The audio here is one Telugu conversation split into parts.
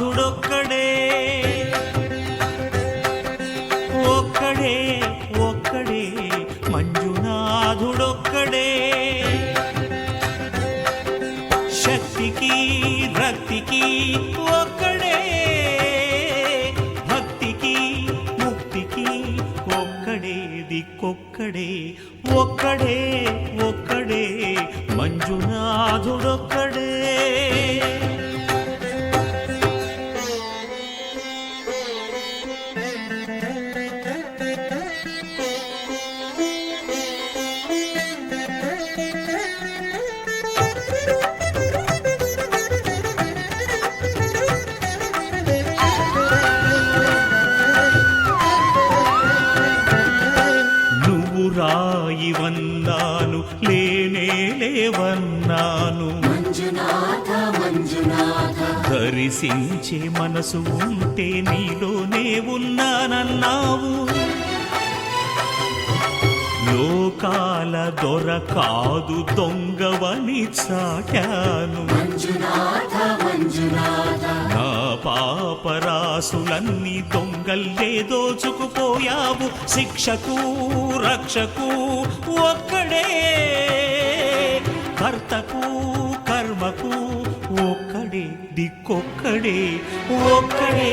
నాథుడొక్కడే ఒక్కడే ఒక్కడే మంజునాథుడొక్కడే. శక్తికి రక్తికి ఒక్కడే. భక్తికి ముక్తికి ఒక్కడే దిక్కొక్కడే. ఒక్కడే ఒక్కడే మంజునాథుడొక్కడే. రాయివన్నాను లేనే లేవన్నాను. మంజునాథ మంజునాథ. దర్శించే మనసు ఉంటే నీలోనే ఉన్నానన్నావు. లోకాల దొర కాదు దొంగవని చాటాను. నా పాపరాసులన్నీ దొంగల్లే దోచుకుపోయావు. శిక్షకు రక్షకు ఒక్కడే. కర్తకు కర్మకు ఒక్కడే దిక్కొక్కడే ఒక్కడే.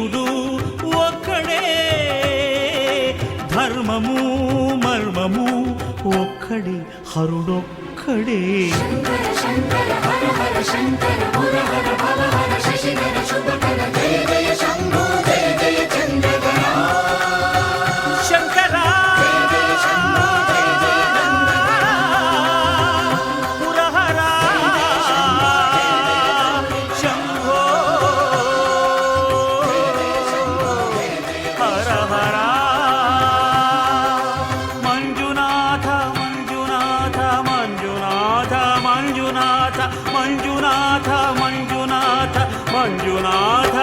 ధర్మము మర్మము ఒక్కడే హరుడొక్కడే. శంకర శంకర హర హర శంకర మంజునాథ మంజునాథ మంజునాథ